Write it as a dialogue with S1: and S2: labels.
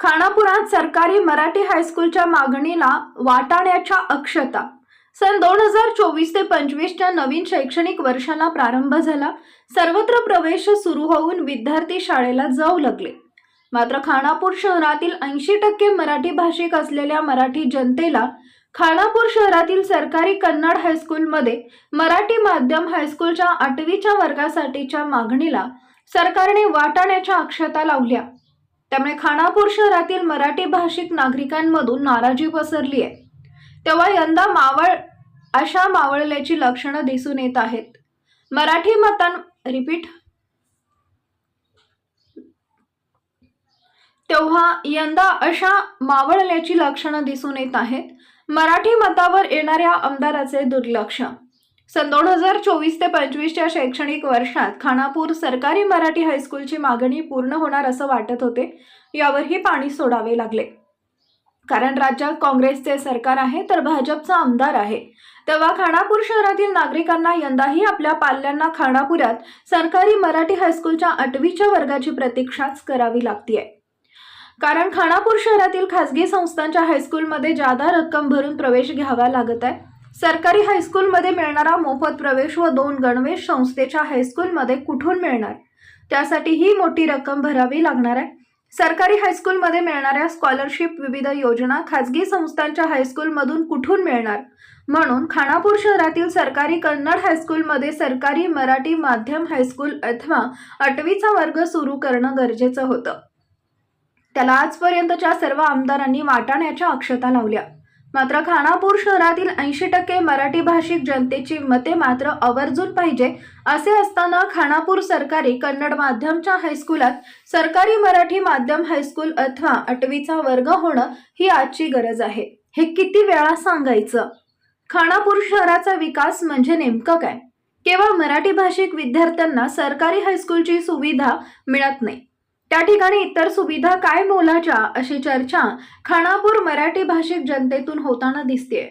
S1: खानापुरात सरकारी मराठी हायस्कूलच्या मागणीला वाटाण्याच्या अक्षता. सन दोन हजार चोवीस ते पंचवीसच्या नवीन शैक्षणिक वर्षाला प्रारंभ झाला. सर्वत्र प्रवेश सुरू होऊन विद्यार्थी शाळेला जाऊ लागले. मात्र खानापूर शहरातील ऐंशी टक्के मराठी भाषिक असलेल्या मराठी जनतेला खानापूर शहरातील सरकारी कन्नड हायस्कूलमध्ये मराठी माध्यम हायस्कूलच्या आठवीच्या वर्गासाठीच्या मागणीला सरकारने वाटाण्याच्या अक्षता लावल्या. त्यामुळे खानापूर शहरातील मराठी भाषिक नागरिकांमधून नाराजी पसरली आहे. तेव्हा यंदा मावळ अशा मावळल्याची लक्षणं दिसून येत आहेत. मराठी मतां रिपीट तेव्हा यंदा अशा मावळल्याची लक्षणं दिसून येत आहेत. मराठी मतावर येणाऱ्या आमदाराचे दुर्लक्ष. सन दोन हजार चोवीस ते पंचवीसच्या शैक्षणिक वर्षात खानापूर सरकारी मराठी हायस्कूलची मागणी पूर्ण होणार असं वाटत होते. यावरही पाणी सोडावे लागले. कारण राज्यात काँग्रेसचे सरकार आहे तर भाजपचा आमदार आहे. तेव्हा खानापूर शहरातील नागरिकांना यंदाही आपल्या पाल्यांना खानापुरात सरकारी मराठी हायस्कूलच्या आठवीच्या वर्गाची प्रतीक्षाच करावी लागतीये. कारण खानापूर शहरातील खासगी संस्थांच्या हायस्कूलमध्ये जादा रक्कम भरून प्रवेश घ्यावा लागत आहे सरकारी हायस्कूलमध्ये मिळणारा मोफत प्रवेश व दोन गणवेश संस्थेच्या हायस्कूलमध्ये कुठून मिळणार? त्यासाठी ही मोठी रक्कम भरावी लागणार आहे. सरकारी हायस्कूलमध्ये मिळणाऱ्या स्कॉलरशिप विविध योजना खाजगी संस्थांच्या हायस्कूलमधून कुठून मिळणार? म्हणून खानापूर शहरातील सरकारी कन्नड हायस्कूलमध्ये सरकारी मराठी माध्यम हायस्कूल अथवा आठवीचा वर्ग सुरू करणं गरजेचं होतं. त्याला आजपर्यंतच्या सर्व आमदारांनी वाटाण्याच्या अक्षता लावल्या. मात्र खानापूर शहरातील ऐंशी टक्के मराठी भाषिक जनतेची मते मात्र आवर्जून पाहिजे असे असताना खानापूर सरकारी कन्नड माध्यमच्या हायस्कूलात सरकारी मराठी माध्यम हायस्कूल अथवा आठवीचा वर्ग होणं ही आजची गरज आहे. हे किती वेळा सांगायचं? खानापूर शहराचा विकास म्हणजे नेमकं काय? केवळ मराठी भाषिक विद्यार्थ्यांना सरकारी हायस्कूलची सुविधा मिळत नाही. त्या ठिकाणी इतर सुविधा काय मोलाच्या अशी चर्चा खानापूर मराठी भाषिक जनतेतून होताना दिसतेय.